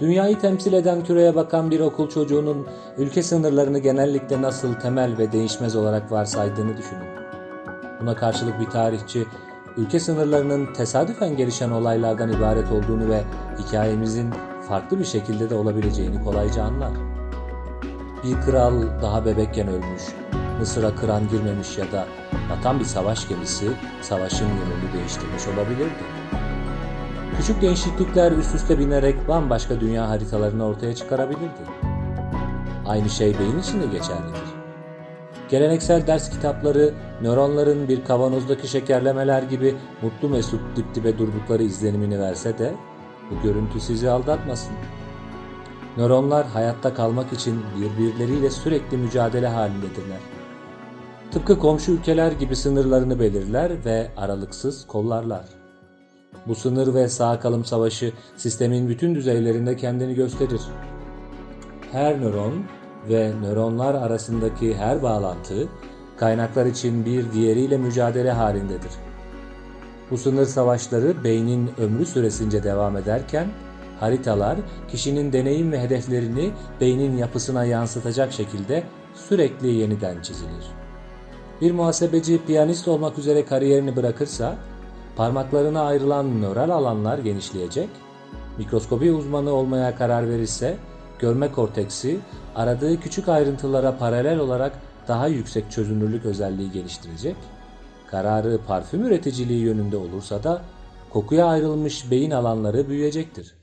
Dünyayı temsil eden küreye bakan bir okul çocuğunun ülke sınırlarını genellikle nasıl temel ve değişmez olarak varsaydığını düşünün. Buna karşılık bir tarihçi, ülke sınırlarının tesadüfen gelişen olaylardan ibaret olduğunu ve hikayemizin farklı bir şekilde de olabileceğini kolayca anlar. Bir kral daha bebekken ölmüş, Mısır'a kıran girmemiş ya da batan bir savaş gemisi savaşın yönünü değiştirmiş olabilirdi. Küçük değişiklikler üst üste binerek bambaşka dünya haritalarını ortaya çıkarabilirdi. Aynı şey beyin için de geçerlidir. Geleneksel ders kitapları nöronların bir kavanozdaki şekerlemeler gibi mutlu mesut dip dibe durdukları izlenimini verse de bu görüntü sizi aldatmasın. Nöronlar hayatta kalmak için birbirleriyle sürekli mücadele halindedirler. Tıpkı komşu ülkeler gibi sınırlarını belirler ve aralıksız kollarlar. Bu sınır ve sağ kalım savaşı sistemin bütün düzeylerinde kendini gösterir. Her nöron ve nöronlar arasındaki her bağlantı kaynaklar için bir diğeriyle mücadele halindedir. Bu sınır savaşları beynin ömrü süresince devam ederken haritalar kişinin deneyim ve hedeflerini beynin yapısına yansıtacak şekilde sürekli yeniden çizilir. Bir muhasebeci piyanist olmak üzere kariyerini bırakırsa parmaklarına ayrılan nöral alanlar genişleyecek, mikroskopi uzmanı olmaya karar verirse görme korteksi aradığı küçük ayrıntılara paralel olarak daha yüksek çözünürlük özelliği geliştirecek, kararı parfüm üreticiliği yönünde olursa da kokuya ayrılmış beyin alanları büyüyecektir.